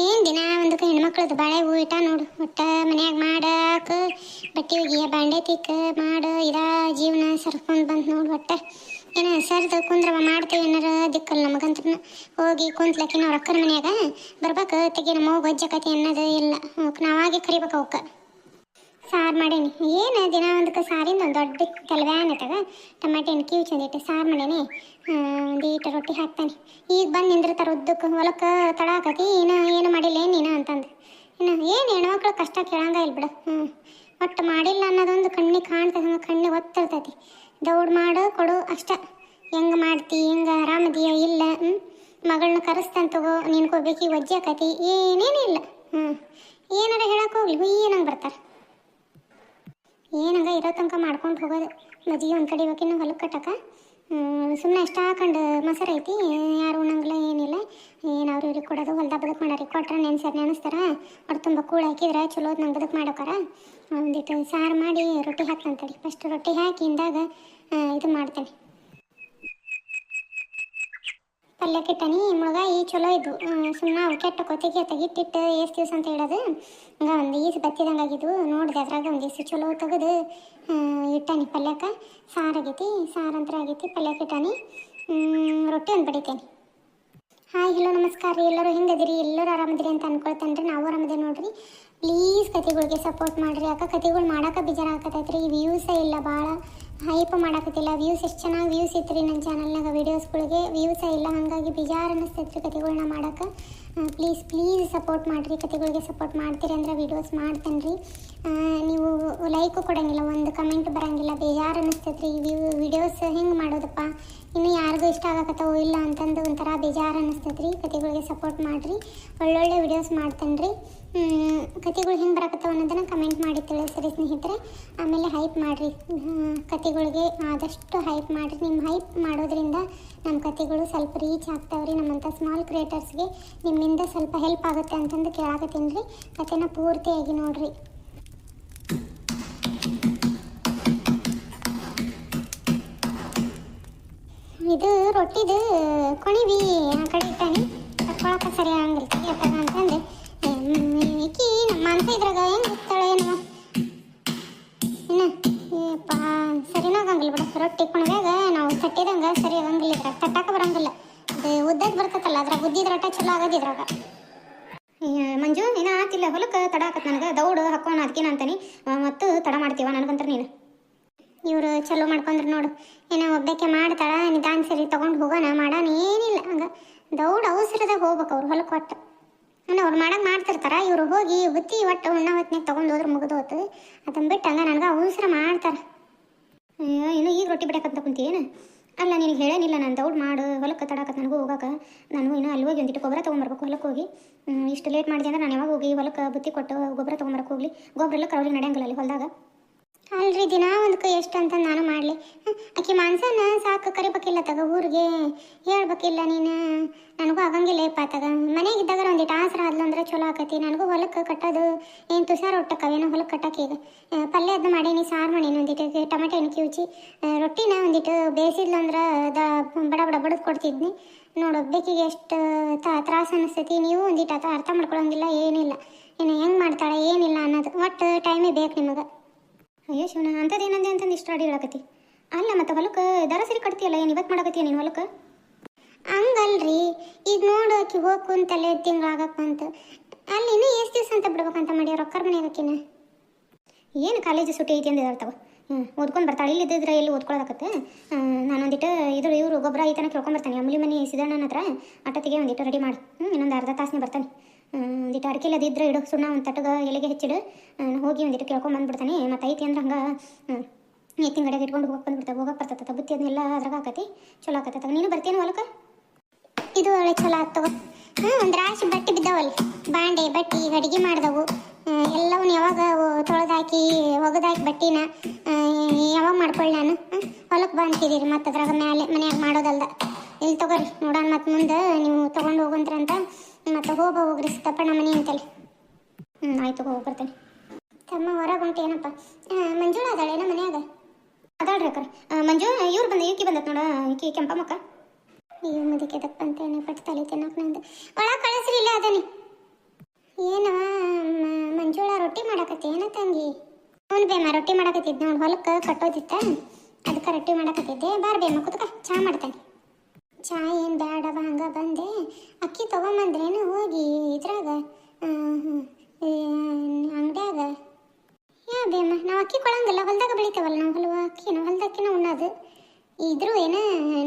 ಏನು ದಿನ ಒಂದು ಹೆಣ್ಮಕ್ಳದ್ದು ಬಾಳೆ ಹೂ ಇಟ್ಟ ನೋಡು, ಒಟ್ಟ ಮನ್ಯಾಗ ಮಾಡಾಕ ಬಟ್ಟೆ ಒಗಿಯ ಬಾಂಡೆ ತಿಕ್ಕ ಮಾಡು, ಇದ ಜೀವನ ಸರ್ಕೊಂಡು ಬಂತು ನೋಡು ಒಟ್ಟ. ಏನ ಸರ್ದು ಕುಂದ್ರವ ಮಾಡ್ತೇವೆ ಏನಾರ ದಿಕ್ಕಲ್ಲ ನಮಗಂತ ಹೋಗಿ ಕುಂತ್ಲಕ್ಕಿ ನಾವು ರೊಕ್ಕನ ಮನ್ಯಾಗ ಬರ್ಬೇಕು ತೆಗಿ ನಮ್ಮ ಗೊಜ್ಜಕತಿ ಅನ್ನೋದು ಇಲ್ಲ. ನಾವಾಗೆ ಕರಿಬೇಕು ಅವಕ್ಕೆ. ಸಾರು ಮಾಡೇನಿ. ಏನು ದಿನ ಒಂದಕ್ಕೆ ಸಾರಿಂದ ಒಂದು ದೊಡ್ಡ ತಲೆವ್ಯಾನ್ ಐತದ ಟಮಾಟೆ ಹಣ್ಣು ಕೀವ್ ಚಂದಿಟ್ಟು ಸಾರು ಮಾಡೇನಿ. ಒಂದೀಟ ರೊಟ್ಟಿ ಹಾಕ್ತಾನೆ. ಈಗ ಬಂದು ನಿಂದಿರ್ತಾರೆ ಉದ್ದಕ್ಕೆ, ಹೊಲಕ್ಕೆ ತಡ ಹಾಕತಿ ಇನ್ನು ಏನು ಮಾಡಿಲ್ಲ, ಏನು ನೀನು? ಅಂತಂದು. ಇನ್ನು, ಏನು ಹೆಣ್ಮಕ್ಳು ಕಷ್ಟ ಕೇಳಂಗ ಇಲ್ಲ ಬಿಡು. ಹ್ಞೂ ಒಟ್ಟು ಮಾಡಿಲ್ಲ ಅನ್ನೋದೊಂದು ಕಣ್ಣಿಗೆ ಕಾಣ್ತದೆ, ಹಂಗೆ ಕಣ್ಣಿಗೆ ಒತ್ತಿರ್ತೈತಿ ದೌಡ್ ಮಾಡು, ಕೊಡು ಅಷ್ಟೆ. ಹೆಂಗೆ ಮಾಡ್ತಿ, ಹೆಂಗೆ ಆರಾಮದಿಯ ಇಲ್ಲ ಹ್ಞೂ ಮಗಳನ್ನ ಕರೆಸ್ತಾನೆ ತಗೋ ನಿನ್ಕೋಬೇಕು ಒಜ್ಜೆ ಆಕತಿ ಏನೇನಿಲ್ಲ ಹ್ಞೂ ಏನಾರ ಹೇಳಕ್ಕೆ ಹೋಗ್ಲಿ ಹುಯ್ಯನಂಗೆ ಬರ್ತಾರೆ. ಏನಂಗ ಇರೋ ತನಕ ಮಾಡ್ಕೊಂಡು ಹೋಗೋದು. ಮಜ್ಜಿಗೆ ಒಂದು ಕಡೆ ಇವಾಗಿನ ಹೊಲಕ್ಕೆ ಕಟ್ಟಕ. ಸುಮ್ಮನೆ ಅಷ್ಟು ಹಾಕೊಂಡು ಮೊಸರು ಐತಿ. ಯಾರು ಉಣ್ಣಂಗಿಲ್ಲ ಏನಿಲ್ಲ. ಏನು ಅವ್ರು ಇವ್ರಿಗೆ ಕೊಡೋದು, ಹೊಲ್ದಾಗ ಬದುಕು ಮಾಡಾರಿ ಕೊಟ್ರೆ ನೆನ್ಸರ್ ನೆನೆಸ್ತಾರ. ಅವ್ರು ತುಂಬ ಕೂಳು ಹಾಕಿದ್ರೆ ಚಲೋ ನಂಗೆ ಬದುಕು ಮಾಡೋಕಾರ ಒಂದಿಟ್ಟು ಸಾರು ಮಾಡಿ ರೊಟ್ಟಿ ಹಾಕ್ತಂತೇಳಿ ಫಸ್ಟ್ ರೊಟ್ಟಿ ಹಾಕಿ ಇಂದಾಗ ಇದು ಮಾಡ್ತೇನೆ. ಪಲ್ಯ ಮುಳುಗ ಈ ಚಲೋ ಇದ್ವು. ಸುಮ್ಮನೆ ಅವು ಕೆಟ್ಟ ಕೊತ್ತಿಗೆ ತೆಗಿಟ್ಟಿಟ್ಟು ಎಷ್ಟು ದಿವಸ ಅಂತ ಹೇಳೋದು. ಹಂಗ ಒಂದು ಈಸು ಬತ್ತಿದಂಗೆ ಆಗಿದ್ದು ನೋಡಿದೆ ಅದ್ರಾಗ ಒಂದು ಈಸು ಚಲೋ ತೆಗೆದು ಇಟ್ಟಾನಿ ಪಲ್ಯಕ್ಕೆ ಸಾರು ಆಗೈತಿ ಸಾರು ಅಂತ ಆಗೈತಿ ಪಲ್ಯಕ್ಕೆ ಇಟ್ಟಾನಿ. ಹ್ಮ್, ರೊಟ್ಟಿ ಒಂದು ಬಡಿತೇನೆ. ಹಾಯ್ ಹಲೋ ನಮಸ್ಕಾರ ರೀ. ಎಲ್ಲರೂ ಹೆಂಗದಿರಿ? ಎಲ್ಲರೂ ಆರಾಮದಿರಿ ಅಂತ ಅನ್ಕೊಳ್ತಾನೆ ರೀ. ನಾವು ಆರಾಮದೇ ನೋಡ್ರಿ. ಪ್ಲೀಸ್ ಕತೆಗಳಿಗೆ ಸಪೋರ್ಟ್ ಮಾಡಿರಿ. ಯಾಕೆ ಕತೆಗಳು ಮಾಡಕ್ಕೆ ಬೇಜಾರಾಗತ್ತೈತ್ರಿ ವ್ಯೂಸೇ ಇಲ್ಲ ಭಾಳ ಹೈಪ್ ಮಾಡಾಕತ್ತಿಲ್ಲ. ವ್ಯೂಸ್ ಎಷ್ಟು ಚೆನ್ನಾಗಿ ವ್ಯೂಸ್ ಇತ್ತು ರೀ ನನ್ನ ಚಾನಲ್ನಾಗ ವೀಡಿಯೋಸ್ಗಳಿಗೆ ವ್ಯೂಸೇ ಇಲ್ಲ, ಹಾಗಾಗಿ ಬೇಜಾರು ಅನ್ನಿಸ್ತೈತ್ರಿ ಕತೆಗಳನ್ನ ಮಾಡಕ್ಕೆ ಪ್ಲೀಸ್ ಪ್ಲೀಸ್ ಸಪೋರ್ಟ್ ಮಾಡಿರಿ. ಕತೆಗಳಿಗೆ ಸಪೋರ್ಟ್ ಮಾಡ್ತೀರಿ ಅಂದ್ರೆ ವೀಡಿಯೋಸ್ ಮಾಡ್ತೇನೆ ರೀ ನೀವು ಲೈಕು ಕೊಡೋಂಗಿಲ್ಲ, ಒಂದು ಕಮೆಂಟ್ ಬರೋಂಗಿಲ್ಲ. ಬೇಜಾರು ಅನ್ನಿಸ್ತೈತ್ರಿ ವ್ಯೂ ವೀಡಿಯೋಸ್ ಹೆಂಗೆ ಮಾಡೋದಪ್ಪ? ಇನ್ನು ಯಾರಿಗೂ ಇಷ್ಟ ಆಗಕತ್ತವೋ ಇಲ್ಲ ಅಂತಂದು ಒಂಥರ ಬೇಜಾರು ಅನ್ನಿಸ್ತೈತ್ರಿ ಕತೆಗಳಿಗೆ ಸಪೋರ್ಟ್ ಮಾಡಿರಿ. ಒಳ್ಳೊಳ್ಳೆ ವಿಡಿಯೋಸ್ ಮಾಡ್ತೇನೆ ರೀ ಕತೆಗಳು ಹೆಂಗೆ ಬರಕತ್ತಾವ ಅನ್ನೋದನ್ನು ಕಮೆಂಟ್ ಮಾಡಿ ತಿಳಿಸ್ರಿ ಸ್ನೇಹಿತರೆ. ಆಮೇಲೆ ಹೈಪ್ ಮಾಡಿರಿ. ಕತೆಗಳಿಗೆ ಆದಷ್ಟು ಹೈಪ್ ಮಾಡಿರಿ. ನಿಮ್ಮ ಹೈಪ್ ಮಾಡೋದ್ರಿಂದ ನಮ್ಮ ಕತೆಗಳು ಸ್ವಲ್ಪ ರೀಚ್ ಆಗ್ತಾವ್ರಿ. ನಮ್ಮಂಥ ಸ್ಮಾಲ್ ಕ್ರಿಯೇಟರ್ಸ್ಗೆ ನಿಮ್ಮಿಂದ ಸ್ವಲ್ಪ ಹೆಲ್ಪ್ ಆಗುತ್ತೆ ಅಂತಂದು ಕೇಳಾಕತ್ತೀನಿ ರೀ. ಕತೆನ ಪೂರ್ತಿಯಾಗಿ ನೋಡ್ರಿ. ಇದು ರೊಟ್ಟಿದು ಕೊಣಿವಿ ಆ ಕಡೆ ಸರಿ ಆಗಂಗಿಲ್ಲ. ತೆಗಿಯತ್ತಾಗ ಅಂತಂದು. ಈಕಿ ನಮ್ಮ ಅಂತ ಇದ್ರಾಗ ಹೆಂಗೆ ಇರ್ತಾಳೆ ಏನೋ. ಇನ್ನು, ಏಪ್ಪ ಸರಿನೂ ಆಗಂಗಿಲ್ಲ ಬಿಡ. ರೊಟ್ಟಿ ಕುಣಿದಾಗ ನಾವು ತಟ್ಟಿದಂಗೆ ಸರಿ ಆಗಂಗಿಲ್ಲ ಇದ್ರಾಗ. ತಟ್ಟಾಕ ಬರಂಗಿಲ್ಲ. ಅದು ಉದ್ದಕ್ಕೆ ಬರ್ತೈತಲ್ಲ, ಅದ್ರಾಗ ಉದ್ದಿದ ರೊಟ್ಟ ಚಲೋ ಆಗೋದು ಇದ್ರಾಗ. ಮಂಜು ನೀನು ಆತಿಲ್ಲ ಹೊಲಕ್ಕೆ ತಡ ಆಕತ್ ನನಗೆ. ದೌಡು ಹಾಕೋಣ ಅದಕ್ಕೇನು ಅಂತಾನೆ. ಮತ್ತು ತಡ ಮಾಡ್ತೀವ ನನಗಂತ ನೀನು. ಇವರು ಚಲೋ ಮಾಡ್ಕೊಂಡ್ರು ನೋಡು. ಏನೋ ಒಬ್ಬಕ್ಕೆ ಮಾಡ್ತಾಳ, ನಿಧಾನ ಸರಿ ತಗೊಂಡು ಹೋಗೋಣ, ಮಾಡೋಣ, ಏನಿಲ್ಲ ಹಂಗೆ. ದೌಡ್ ಅವಸರದಾಗ ಹೋಗ್ಬೇಕು ಅವ್ರು ಹೊಲಕ್ಕೆ ಒಟ್ಟು. ಅಂದ್ರೆ ಅವ್ರು ಮಾಡಂಗೆ ಮಾಡ್ತಿರ್ತಾರ, ಇವರು ಹೋಗಿ ಬುತ್ತಿ ಒಟ್ಟು ಉಣ್ಣ ಹೊತ್ತಿನಾಗ ತಗೊಂಡು ಹೋದ್ರೆ ಮುಗಿದು ಹೋಗ್ತದೆ ಅದನ್ನ ಬಿಟ್ಟು ಹಂಗ ನನಗೆ ಅವಸರ ಮಾಡ್ತಾರೆ. ಅಯ್ಯೋ, ಇನ್ನು ಈಗ ರೊಟ್ಟಿ ಬಿಡಾಕತ್ತ ಕುಂತೇನು ಅಲ್ಲ, ನಿನಗೆ ಹೇಳೇನಿಲ್ಲ, ನಾನು ದೌಡ್ ಮಾಡು ಹೊಲಕ್ಕೆ ತಡಕತ್ತ ನನಗೂ ಹೋಗಾಕ. ನಾನು ಇನ್ನು ಅಲ್ಲಿ ಹೋಗಿ ಒಂದಿಟ್ಟು ಗೊಬ್ಬರ ತೊಗೊಂಬರ್ಬೇಕು ಹೊಲಕ್ಕೆ ಹೋಗಿ. ಇಷ್ಟು ಲೇಟ್ ಮಾಡಿದೆ ಅಂದ್ರೆ ನಾನು ಯಾವಾಗ ಹೋಗಿ ಹೊಲಕ್ಕೆ ಬುತ್ತಿ ಕೊಟ್ಟು ಗೊಬ್ಬರ ತೊಗೊಂಬರಕ್ಕೆ ಹೋಗ್ಲಿ. ಗೊಬ್ಬರ ಎಲ್ಲ ಕರವಳಿ ನಡೆಯಂಗಿಲ್ಲ ಅಲ್ಲಿ ಹೊಲದಾಗ. ಅಲ್ರಿ, ದಿನ ಒಂದಕ್ಕೆ ಎಷ್ಟು ಅಂತ ನಾನು ಮಾಡಲಿ. ಆಕೆ ಮಾನ್ಸನ ಸಾಕು, ಕರಿಬೇಕಿಲ್ಲ ತಗ ಊರಿಗೆ. ಹೇಳ್ಬೇಕಿಲ್ಲ ನೀನು. ನನಗೂ ಆಗಂಗಿಲ್ಲ ಯಪ್ಪ ತಗ. ಮನೆಗಿದ್ದಾಗ ಒಂದಿಟ್ಟು ಆಸರ ಆದ್ಲು ಅಂದ್ರೆ ಚಲೋ ಆಕತಿ. ನನಗೂ ಹೊಲಕ್ಕೆ ಕಟ್ಟೋದು. ಏನು ತುಷಾರ ಹೊಟ್ಟಕ್ಕವೇನೋ ಹೊಲಕ್ಕೆ ಕಟ್ಟಕ್ಕೆ ಈಗ. ಪಲ್ಯ ಅದನ್ನ ಮಾಡೀನಿ ಸಾರು ಮಾಡೀನಿ ಒಂದಿಟ್ಟು ಟೊಮೆಟೊ ಹಣ್ಣು ಕಿವುಚಿ ರೊಟ್ಟಿನ ಒಂದಿಟ್ಟು ಬೇಯಿಸಿದ್ಲು ಅಂದ್ರೆ ದ ಬಡ ಬಡ ಬಡದು ಕೊಡ್ತಿದ್ನಿ. ನೋಡು, ಬೇಕಿಗೆ ಎಷ್ಟು ತ್ರಾಸ ಅನಿಸ್ತೈತಿ. ನೀವು ಒಂದಿಟ್ಟು ಅರ್ಥ ಮಾಡ್ಕೊಳಂಗಿಲ್ಲ, ಏನಿಲ್ಲ. ಇನ್ನು ಹೆಂಗೆ ಮಾಡ್ತಾಳೆ, ಏನಿಲ್ಲ ಅನ್ನೋದು. ಒಟ್ಟು ಟೈಮೇ ಬೇಕು ನಿಮಗೆ. ಅಯ್ಯೋ ಶಿವನ ಅಂಥದ್ದು ಏನಂದೆ ಅಂತಂದು ಇಷ್ಟು ಅಡಿ ಹೇಳಕತ್ತಿ. ಅಲ್ಲ, ಮತ್ತೆ ಹೊಲಕ್ಕೆ ದರ ಸರಿ ಕಟ್ತಿಯಲ್ಲ, ಏನು ಇವತ್ತು ಮಾಡಕತ್ತೀಯ ನೀನು ಹೊಲಕ್ಕೆ? ಹಂಗಲ್ರಿ, ಈಗ ನೋಡೋಕೆ ಹೋಗು ಕುಂತಲ್ಲೇ ತಿಂಗಳಾಗಕ್ಕೆ ಬಂತು. ಅಲ್ಲಿ ಇನ್ನೂ ಎಷ್ಟು ದಿವಸ ಅಂತ ಬಿಡ್ಬೇಕಂತ ಮಾಡಿ ರೊಕ್ಕರ್ ಮನೆ ಆಕಿನ ಏನು ಕಾಲೇಜು ಸುಟ್ಟಿ ಐತಿ ಅಂತ ಹೇಳ್ತಾವ ಹ್ಞೂ ಓದ್ಕೊಂಡು ಬರ್ತಾಳೆ, ಇಲ್ಲಿ ಎಲ್ಲಿ ನಾನು ನಾನೊಂದಿಟ್ಟು ಇದು ಇವರು ಗೊಬ್ಬರ ಐತನ ಕೇಳ್ಕೊಂಬರ್ತಾನೆ ಅಮ್ಮಲಿ ಮನೆ ಸಿದ್ದಣ್ಣನ ಹತ್ರ ಅಟ್ಟತ್ತಿಗೆ ಒಂದಿಟ್ಟು ರೆಡಿ ಮಾಡಿ. ಹ್ಞೂ ಇನ್ನೊಂದು ಅರ್ಧ ತಾಸನೇ ಬರ್ತಾನೆ. ಒಂದಿಟ್ಟು ಅಡಿಕೆ ಇಲ್ಲದಿದ್ರೆ ಇಡು ಸುಣ್ಣ ಒಂದು ತಟ್ಟಗ ಎಲೆಗೆ ಹೆಚ್ಚಿಡು. ನಾನು ಹೋಗಿ ಒಂದಿಟ್ಟು ಕೇಳ್ಕೊಂಡ್ ಬಂದ್ಬಿಡ್ತಾನೆ. ಮತ್ತೆ ಐತಿ ಅಂದ್ರೆ ಹಂಗೆ ಎತ್ತಿನ ಗಡಿಗೆ ಇಟ್ಕೊಂಡು ಹೋಗಕ್ಕೆ ಬಂದ್ಬಿಡ್ತಾವೆ ಹೋಗಕ್ಕೆ ಬರ್ತೈತೆ ಬುತ್ತಿ ಅದನ್ನೆಲ್ಲ ಅದ್ರಾಗ ಹಾಕತಿ. ಚಲೋ ಆಕತ್ತ ನೀನು ಬರ್ತೇನೆ ಹೊಲಕ್ಕೆ? ಇದು ಒಳ್ಳೆ ಚಲೋ ಆಗ್ತವ ಹ್ಞೂ ಒಂದು ರಾಶಿ ಬಟ್ಟೆ ಬಿದ್ದಾವಲ್ಲ ಬಾಂಡೆ, ಬಟ್ಟಿ ಅಡುಗೆ ಮಾಡಿದವು. ಎಲ್ಲವನ್ನ ಯಾವಾಗ ತೊಳೆದಾಕಿ, ಒಗದಾಕಿ ಬಟ್ಟಿನ ಯಾವಾಗ ಮಾಡ್ಕೊಳ್ಳಿ ನಾನು? ಹೊಲಕ್ಕೆ ಬಂತಿದ್ದೀರಿ ಮತ್ತು ಅದ್ರಾಗ ಮ್ಯಾಲೆ ಮನ್ಯಾಗ ಮಾಡೋದಲ್ದ. ಇಲ್ಲಿ ತಗೋರಿ, ನೋಡೋಣ ಮತ್ತೆ ಮುಂದೆ ನೀವು ತೊಗೊಂಡು ಹೋಗಂತ್ರಂತ. ಮತ್ತು ಹೋಗ ಹೋಗ್ರಿ ಸಿದ್ದಪ್ಪಣ್ಣ ಮನೆ ಅಂತೇಳಿ ಹ್ಞೂ ಆಯ್ತು, ಹೋಗಿ ಬರ್ತೇನೆ. ತಮ್ಮ ಹೊರಗೆ ಹೊಂಟು ಏನಪ್ಪ? ಮಂಜುಳ ಅದಾಳೇನ ಮನೆಯಾಗ? ಅದಾಳ್ರಿ ಅಕ್ಕ. ಮಂಜು, ಇವ್ರು ಬಂದ ಈಕಿ ಬಂದತ್ ನೋಡ ಈಕಿ ಕೆಂಪ ಮಕ್ಕ ನೀವು ಮುದಕ್ಕೆ ಅಂತ ಬಂತೇನೆ ಪಟ್ಟು ತಲೆ ತಿನ್ನೋಕೆ ನಂದು. ಒಳಗೆ ಕಳಿಸ್ರಿ, ಇಲ್ಲ ಅದನಿ. ಏನು ಮಂಜುಳ ರೊಟ್ಟಿ ಮಾಡಕತ್ತಿ, ಏನ ತಂಗಿ? ಹ್ಞೂ ಬೇಮ ರೊಟ್ಟಿ ಮಾಡಕತ್ತಿದ್ದೆ ನೋಡಿ, ಹೊಲಕ್ಕೆ ಕಟ್ಟೋದಿತ್ತ ಅದಕ್ಕೆ ರೊಟ್ಟಿ ಮಾಡಕತ್ತಿದ್ದೆ, ಬಾರ್ ಬೇಮ ಕುತ್ಕ, ಚಾ ಮಾಡ್ತಾನೆ. ಚಾ ಏನು ಬೇಡವ ಹಂಗೆ ಬಂದೆ. ಅಕ್ಕಿ ತೊಗೊಂಬಂದ್ರೇನು ಹೋಗಿ ಇದ್ರಾಗ? ಅಂಗಡ್ಯಾಗ? ಯಾ ಬೇಮ ನಾವು ಅಕ್ಕಿ ಕೊಡಂಗಿಲ್ಲ ಹೊಲ್ದಾಗ ಬೆಳಿತೇವಲ್ಲ ನಾವು ಹೊಲವ ಅಕ್ಕಿ, ನಾವು ಹೊಲ್ದಕ್ಕಿನ ಉಣ್ಣೋದು. ಇದ್ರು ಏನ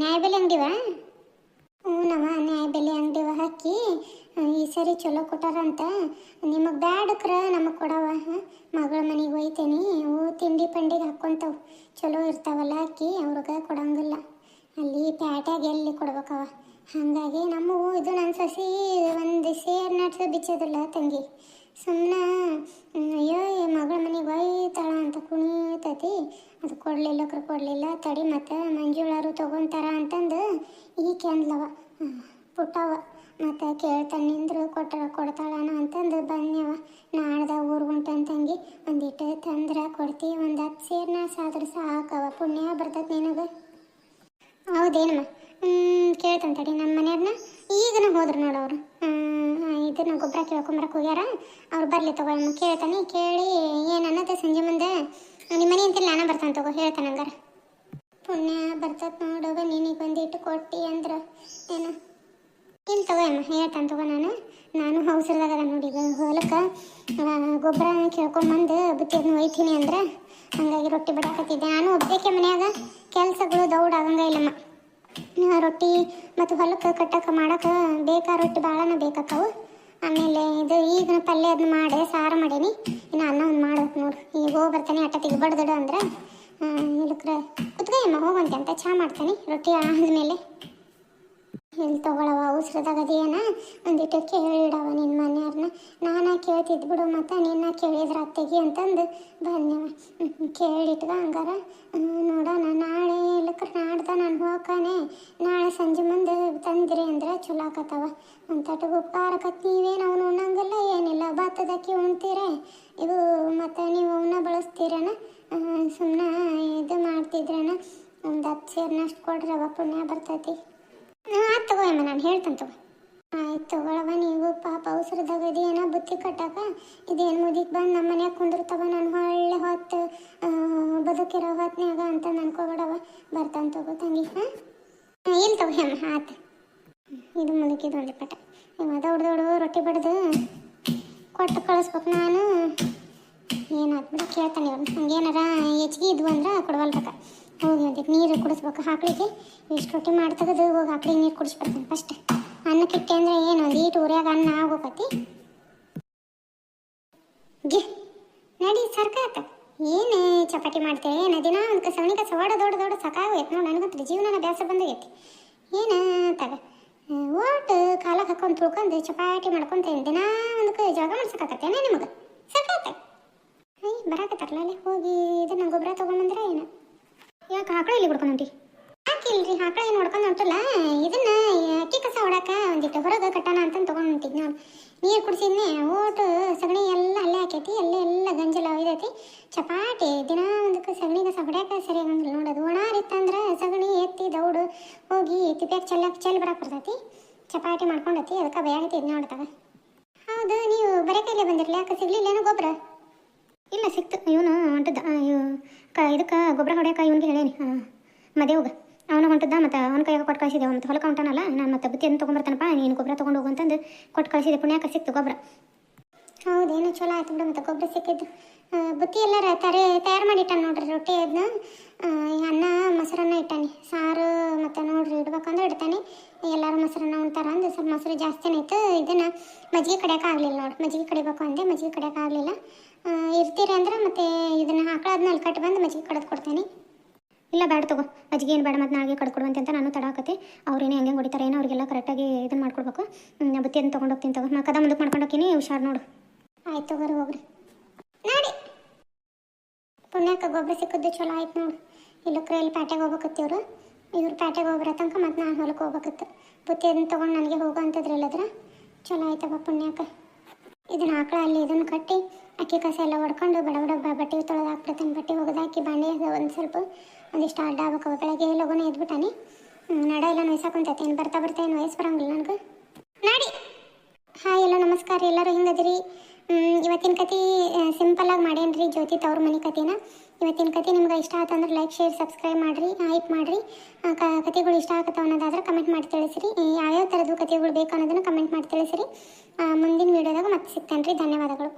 ನ್ಯಾಯಬೆಲೆ ಅಂಗಡಿವ? ಹ್ಞೂ ನಮ್ಮ ನ್ಯಾಯಬೆಲೆ ಅಂಗಡಿವ ಅಕ್ಕಿ. ಈ ಸರಿ ಚಲೋ ಕೊಟ್ಟಾರಂತ. ನಿಮಗೆ ಬ್ಯಾಡಕ್ರ ನಮಗೆ ಕೊಡವ ಮಗಳ ಮನೆಗೆ ಹೋಯ್ತೇನೆ ಅವು ತಿಂಡಿ ಪಂಡಿಗೆ ಹಾಕ್ಕೊಂತಾವು ಚಲೋ ಇರ್ತಾವಲ್ಲ ಅಕ್ಕಿ, ಅವ್ರಿಗೆ ಕೊಡಂಗಿಲ್ಲ. ಅಲ್ಲಿ ಪ್ಯಾಟ್ಯಾಗ ಎಲ್ಲಿ ಕೊಡ್ಬೇಕವ? ಹಾಗಾಗಿ ನಮ್ಮ ಇದು ನನ್ನ ಸಸಿ ಒಂದು ಸೇರ್ ನಡ್ಸ ಬಿಚ್ಚೋದಿಲ್ಲ ತಂಗಿ. ಸುಮ್ಮನೆ ಅಯ್ಯೋ, ಈ ಮಗಳ ಮನೆಗೆ ಒಯ್ತಾಳ ಅಂತ ಕುಣಿತತಿ. ಅದು ಕೊಡಲಿಲ್ಲ ಕೊಡಲಿಲ್ಲ. ತಡಿ ಮತ್ತು ಮಂಜುಳಾರು ತೊಗೊಂತಾರ ಅಂತಂದು ಈಕೆ ಕೆಂದ್ಲವ ಪುಟ್ಟವ. ಮತ್ತು ಕೇಳ್ತಾನೆ, ನಿಂದ್ರು ಕೊಟ್ಟರೆ ಕೊಡ್ತಾಳನ ಅಂತಂದು ಬಂದ್ಯವ ನಾಡ್ದ ಊರು ತಂಗಿ. ಒಂದಿಟ್ಟು ತಂದ್ರೆ ಕೊಡ್ತಿ, ಒಂದು ಹತ್ತು ಸೇರ್ನ ಸಾದ್ರ ಸಾಕವ ಪುಣ್ಯ ಬರ್ತದೆ ನಿನಗೆ. ಹೌದೇನಮ್ಮ? ಕೇಳ್ತಾನೆ ನಮ್ಮ ಮನೆಯವ್ರನ್ನ ಈಗನ ಹೋದ್ರು ನೋಡೋರು ಇದನ್ನ ಗೊಬ್ಬರ ಕೇಳ್ಕೊಂಬರಕ್ಕೆ ಹೋಗ್ಯಾರ? ಅವ್ರು ಬರಲಿ ತಗೊಳಮ್ಮ ಕೇಳ್ತಾನೆ. ಕೇಳಿ, ಏನು ಅನ್ನತ್ತೆ ಸಂಜೆ ಮುಂದೆ? ನಿಮ್ಮ ಮನೆ ಅಂತಿಲ್ಲ, ನಾನು ಬರ್ತಾನೆ ತಗೋ, ಹೇಳ್ತಾನೆ ಹಂಗಾರ. ಪುಣ್ಯ ಬರ್ತದ ನೋಡುವ ನಿನಗೆ ಬಂದಿಟ್ಟು ಕೊಟ್ಟಿ ಅಂದ್ರೆ ಏನು? ಇಲ್ಲ ತಗೋ ಅಮ್ಮ, ಹೇಳ್ತಾನೆ ತಗೋ ನಾನು. ನಾನು ಅವಸರದಾಗ ನೋಡಿ ಹೊಲಕ್ಕೆ ಗೊಬ್ಬರ ಕೇಳ್ಕೊಂಬಂದು ಬುತ್ತಿಯನ್ನು ಒಯ್ತೀನಿ ಅಂದ್ರೆ ಹಂಗಾಗಿ ರೊಟ್ಟಿ ಬಿಡಾಕತ್ತಿದ್ದೆ. ನಾನು ಒಬ್ಬಕ್ಕೆ ಮನ್ಯಾಗ ಕೆಲಸಗಳು ದೌಡ್ ಆಗಂಗ ಇಲ್ಲಮ್ಮ. ರೊಟ್ಟಿ ಮತ್ತು ಹೊಲಕ್ಕೆ ಕಟ್ಟಕ್ಕೆ ಮಾಡಕ್ಕೆ ಬೇಕಾ ರೊಟ್ಟಿ ಭಾಳನ ಬೇಕಾಕವು ಆಮೇಲೆ ಇದು ಈಗ ಪಲ್ಯ ಅದನ್ನ ಮಾಡಿ, ಸಾರು ಮಾಡೀನಿ. ಇನ್ನು ಅನ್ನ ಒಂದು ಮಾಡ್ಬೇಕು ನೋಡು. ಈಗ ಹೋಗಿ ಬರ್ತಾನೆ ಅಟ್ಟತ್ತಿಗೆ ದೊಡ್ಡ ಅಂದ್ರೆ ಇಲ್ಲಕ್ರೆ ಕುತ್ಕಯ್ಯಮ್ಮ ಹೋಗಂತೆ ಅಂತ ಚಹಾ ಮಾಡ್ತಾನೆ. ರೊಟ್ಟಿ ಆದ್ಮೇಲೆ ಎಲ್ಲಿ ತಗೊಳವ ಉಸಿರದಾಗದೇನ ಒಂದಿಟ್ಟು ಕೇಳಿಡವ ನಿನ್ನ ಮನೆಯವ್ರನ್ನ. ನಾನು ಕೇಳ್ತಿದ್ ಬಿಡು ಮತ್ತು, ನಿನ್ನ ಕೇಳಿದ್ರ ಅತ್ತೆಗೆ ಅಂತಂದು ಬಂದೆವ. ಕೇಳಿಟ್ಗ ಹಂಗಾರ. ನೋಡೋಣ, ನಾಳೆ ಇಲ್ಲಕ್ರ ನಾಡ್ದ ನಾನು ಹೋಗಾನೆ ನಾಳೆ ಸಂಜೆ ಮುಂದೆ ತಂದ್ರಿ ಅಂದ್ರೆ ಚಲೋ ಆಕತ್ತವ. ಅಂತಟು ಉಪಕಾರಕತ್ ನೀವೇನು ಅವನು ಉಣ್ಣಂಗಿಲ್ಲ, ಏನಿಲ್ಲ ಭತ್ತದಕ್ಕಿ ಉಣ್ತೀರ? ಇದು ಮತ್ತು ನೀವು ಅವನ್ನ ಬಳಸ್ತೀರೇನ? ಸುಮ್ಮನೆ ಇದು ಮಾಡ್ತಿದ್ರನ? ಒಂದು ಹತ್ತು ಸೇರ್ನಷ್ಟು ಕೊಡ್ರವ, ಪುಣ್ಯ ಬರ್ತೈತಿ. ಆಯ್ತು ತಗೋ ಅಮ್ಮ, ನಾನು ಹೇಳ್ತೇನೆ ತಗೋ. ಆಯ್ತು ತಗೊಳವ ನೀವು ಪಾಪ ಅವಸರದಾಗ ಇದೇನ ಬುತ್ತಿ ಕಟ್ಟಾಕ, ಇದೇನು ಮುದಿಗೆ ಬಂದು ನಮ್ಮ ಮನ್ಯಾಗ ಕುಂದಿರ್ತಾವ ನಾನು ಹೊಳ್ಳೆ ಹೊತ್ತು ಬದುಕಿರೋ ಹೊತ್ನ್ಯಾಗ ಅಂತ ನನ್ಕೋಬೇಡವ ಬರ್ತಾನೆ ತಗೋ ತಂಗಿ, ಹಾಂ? ಏನ್ ತಗೋ ಅಮ್ಮ, ಆತು. ಇದು ಮುದುಕಿದು ಒಂದು ಪಟ. ಇವ ದೊಡ್ಡ ದೊಡ್ಡ ರೊಟ್ಟಿ ಬಡ್ದು, ಕೊಟ್ಟು ಕಳಿಸ್ಬೇಕು ನಾನು. ಏನಾಗ್ಬಿಡ ಕೇಳ್ತಾನೆ ಇವ್ನು. ಹಂಗೇನಾರ ಹೆಚ್ಚಿಗೆ ಇದ್ವು ಅಂದ್ರೆ ಕೊಡವಲ್ಬೇಕ ಒಂದಿಟ್ಟು ನೀರು ಕುಡಿಸ್ಬೇಕು. ಹಾಕ್ಲಿಕ್ಕೆ ಇಷ್ಟು ರೊಟ್ಟಿ ಮಾಡಿ ತೆಗೆದು ಹೋಗಿ ಹಾಕ್ಲಿಕ್ಕೆ ನೀರು ಕುಡಿಸ್ಬಿಡ್ತೀನಿ ಫಸ್ಟ್ ಅನ್ನಕ್ಕಿಟ್ಟೆ ಅಂದರೆ ಏನು? ಒಂದು ಈಟು ಉರಿಯಾಗ ಅನ್ನ ಆಗೋಕತಿ ಗಿ, ನಡಿ ಸರ್ಕಾತ ಏನು ಚಪಾತಿ ಮಾಡ್ತೇವೆ ಏನು ದಿನ ಒಂದು ಸವಣಿ ಕಸ ಓಡ ದೊಡ್ಡ ದೊಡ್ಡ ಸಾಕಾಗೋಯ್ತು ನೋಡಿ, ನನಗಂತೂ ಜೀವನ ಬೇಸರ ಬಂದೋಗೈತಿ ಏನು ತಗ? ಒಟ್ಟು ಕಾಲಕ್ಕೆ ಹಾಕೊಂಡು ತುಳ್ಕೊಂಡು ಚಪಾತಿ ಮಾಡ್ಕೊಂತೇನೆ ದಿನ ಒಂದು ಜಾಗ ಮಾಡ್ಸಕ್ಕಾಕತ್ತೇನೆ ನಿಮಗೆ? ಸಾಕಾತ ಐ ಬರಾಕತ್ತಾರಲ್ಲ ಹೋಗಿ ಇದನ್ನ ಗೊಬ್ಬರ ತೊಗೊಂಬಂದ್ರೆ ಏನು? ಯಾಕೆ ಆಕಳ ಇಲ್ಲಿ ಬಿಡ್ಕೊಂಡು ಹೊಂಟಿ? ಇಲ್ರಿ? ಆಕಳ ಏನು ಹೊಡ್ಕೊಂಡು ಹೊಂಟಲ್ಲ? ಇದನ್ನ ಅಕ್ಕಿ ಕಸ ಹೊಡಕ ಒಂದಿಟ್ಟು ಹೊರಗೆ ಕಟ್ಟೋಣ ಅಂತ ತಗೊಂಡು ಹೊಂಟಿದ್ ನಾನು ನೀರು ಕುಡಿಸಿದ್ನೆ ಓಟು ಸಗಣಿ ಎಲ್ಲ ಅಲ್ಲೇ ಹಾಕೈತಿ, ಅಲ್ಲೇ ಎಲ್ಲ ಗಂಜಲ ಒಯ್ದೈತಿ. ಚಪಾಟಿ ದಿನ ಒಂದಕ್ಕೆ ಸಗಣಿ ಕಸ ಹೊಡ್ಯಾಕ ಸರಿ ಆಗಂಗಿಲ್ಲ ನೋಡೋದು ಒಣಾರಿತ್ತಂದ್ರೆ ಸಗಣಿ ಎತ್ತಿ ದೌಡು ಹೋಗಿ ತಿಪ್ಪ್ಯಾಗ ಚೆಲ್ಲಕ್ಕೆ ಚೆಲ್ಲ ಬಿಡಕ್ಕೆ ಬರ್ತೈತಿ. ಚಪಾಟಿ ಮಾಡ್ಕೊಂಡೈತಿ ಅದಕ್ಕೆ ಬೇಯಾಗೈತಿ ನೋಡ್ತಾಗ ಹೌದು, ನೀವು ಬರೀ ಕೈಲೇ ಬಂದಿರಲಿ? ಯಾಕೆ ಸಿಗ್ಲಿಲ್ಲೇನೋ ಗೊಬ್ಬರ ಇಲ್ಲ, ಸಿಕ್ತು. ಇವನು ಹೊಂಟದ ಕ, ಇದಕ್ಕೆ ಗೊಬ್ಬರ ಹೊಡೆಯಕ ಇವನಿಗೆ ಹೇಳೇನಿ. ಮದೇವ್ಗ ಅವನು ಹೊಂಟದ ಮತ್ತೆ ಅವನ ಕೈಯಾಗ ಕೊಟ್ಟು ಕಳಿಸಿದೆ. ಮತ್ತು ಹೊಲಕ್ಕೆ ಹೊಂಟಾನಲ್ಲ, ನಾನು ಮತ್ತೆ ಬುತ್ತಿಯನ್ನು ತೊಗೊಂಬರ್ತಾನಪ್ಪ, ನೀನು ಗೊಬ್ಬರ ತೊಗೊಂಡು ಹೋಗು ಅಂತಂದು ಕೊಟ್ಟು ಕಳಿಸಿದೆ. ಪುಣ್ಯಾಕ ಸಿಕ್ತು ಗೊಬ್ಬರ. ಹೌದೇನು, ಚಲೋ ಆಯ್ತು ಬಿಡು, ಮತ್ತು ಗೊಬ್ಬರ ಸಿಕ್ಕಿದ್ದು. ಬುತ್ತಿ ಎಲ್ಲಾರ ತಾರೆ ತಯಾರು ಮಾಡಿ ಇಟ್ಟಾನ ನೋಡ್ರಿ ರೊಟ್ಟಿ ಅದನ್ನ ಅನ್ನ, ಮೊಸರನ್ನ ಇಟ್ಟಾನೆ. ಸಾರು ಮತ್ತು ನೋಡ್ರಿ ಇಡ್ಬೇಕಂದ್ರೆ ಇಡ್ತಾನೆ. ಎಲ್ಲರೂ ಮೊಸರನ್ನ ಉಣ್ತಾರ ಅಂದ್ರೆ ಸ್ವಲ್ಪ ಮೊಸರು ಜಾಸ್ತಿನೇ ಇತ್ತು. ಇದನ್ನು ಮಜ್ಜಿಗೆ ಕಡಿಯೋಕೆ ಆಗಲಿಲ್ಲ ನೋಡಿ ಮಜ್ಜಿಗೆ ಕಡಿಬೇಕು ಅಂದೆ ಮಜ್ಜಿಗೆ ಕಡಿಯೋಕೆ ಆಗಲಿಲ್ಲ. ಇರ್ತೀರಿ ಅಂದ್ರೆ ಮತ್ತೆ ಇದನ್ನು ಹಾಕಳಾದ್ಮೇಲೆ ಕಟ್ಟಿ ಬಂದು ಮಜ್ಜಿಗೆ ಕಡ್ದು ಕೊಡ್ತೀನಿ. ಇಲ್ಲ ಬೇಡ ತಗೋ. ಮಜ್ಜಿಗೆ ಏನು ಬೇಡ ಮತ್ತು ನಾಳೆಗೆ ಕಡ್ಕೊಡುವಂತೆ ಅಂತ ನಾನು ತಡಾಕತ್ತೆ. ಅವ್ರೇನು ಹೆಂಗೆ ಹೊಡಿತಾರೆ ಏನೋ ಅವರಿಗೆಲ್ಲ ಕರೆಕ್ಟಾಗಿ ಇದನ್ನು ಮಾಡ್ಕೊಡ್ಬೇಕು. ಬುತ್ತಿಯನ್ನು ತೊಗೊಂಡು ಹೋಗ್ತೀನಿ ತಗೋ. ನಾ ಕದ ಮುಂದಕ್ಕೆ ಮಾಡ್ಕೊಂಡು ಹೋಗ್ತೀನಿ. ಹುಷಾರು ನೋಡು. ಆಯ್ತು ತಗೋರಿ ಹೋಗ್ರಿ. ನಾಡಿ. ಪುಣ್ಯಕ್ಕೆ ಗೊಬ್ಬರ ಸಿಕ್ಕಿದ್ದು ಚಲೋ ಆಯ್ತು ನೋಡು. ಇಲ್ಲಕ್ರೆ ಇಲ್ಲಿ ಪ್ಯಾಟೆಗೆ ಹೋಗ್ಬೇಕತ್ತಿವ್ರು ಇವ್ರು. ಪ್ಯಾಟೆಗೆ ಹೋಗ್ರ ತನಕ ಮತ್ತು ನಾನು ಹೊಲಕ್ಕೆ ಹೋಗ್ಬೇಕಿತ್ತು. ಬುತ್ತಿ ಅದನ್ನ ತೊಗೊಂಡು ನನಗೆ ಹೋಗೋ ಅಂತಿದ್ರು ಇಲ್ಲದ್ರ ಚಲೋ ಆಯ್ತವ ಪುಣ್ಯಕ್ಕೆ ಇದನ್ನ ಆಕಳ ಅಲ್ಲಿ ಇದನ್ನು ಕಟ್ಟಿ ಅಕ್ಕಿ ಕಸ ಎಲ್ಲ ಹೊಡ್ಕೊಂಡು ಬಡ ಬಡ ಬಟ್ಟೆ ತೊಳೆದು ಹಾಕ್ಬಿಡ್ತಾನೆ. ಬಟ್ಟೆ ಒಗೆದು ಹಾಕಿ ಬಾಂಡೆ ಒಂದು ಸ್ವಲ್ಪ ಒಂದಿಷ್ಟು ಅಡ್ಡ ಆಗ್ಬೇಕು ಬೆಳಗ್ಗೆ ಲಗುನ ಎದ್ಬಿಟ್ಟಾನೆ. ಹ್ಮ್, ನಡ ಎಲ್ಲ ನೋಯ್ಸಾಕೊಂತೈತೆ ಏನು ಬರ್ತಾ ಬರ್ತಾ ಏನು ವಯಸ್ಸು ಬರಂಗಿಲ್ಲ ನನಗೆ. ನಾಡಿ. ಹಾಯ್ ಎಲ್ಲ ನಮಸ್ಕಾರ ಎಲ್ಲರೂ ಹಿಂಗದಿರಿ ಇವತ್ತಿನ ಕತೆ ಸಿಂಪಲ್ ಆಗಿ ಮಾಡಿ ಮಾಡೇನ್ರಿ ಜ್ಯೋತಿ ತವ್ರ ಮನೆ ಕತೆನ ಇವತ್ತಿನ ಕತೆ ನಿಮ್ಗೆ ಇಷ್ಟ ಆತಂದ್ರೆ ಲೈಕ್ ಶೇರ್ ಸಬ್ಸ್ಕ್ರೈಬ್ ಮಾಡಿರಿ ಹೈಪ್ ಮಾಡಿರಿ. ಕತೆಗಳು ಇಷ್ಟ ಆಗತ್ತವ ಅನ್ನೋದಾದ್ರೆ ಕಮೆಂಟ್ ಮಾಡಿ ತಿಳಿಸ್ರಿ. ಯಾವ್ಯಾವ ಥರದ್ದು ಕತೆಗಳು ಬೇಕು ಅನ್ನೋದನ್ನು ಕಮೆಂಟ್ ಮಾಡಿ ತಿಳಿಸ್ರಿ. ಮುಂದಿನ ವೀಡಿಯೋದಾಗ ಮತ್ತೆ ಸಿಗ್ತೇನೆ ರೀ ಧನ್ಯವಾದಗಳು.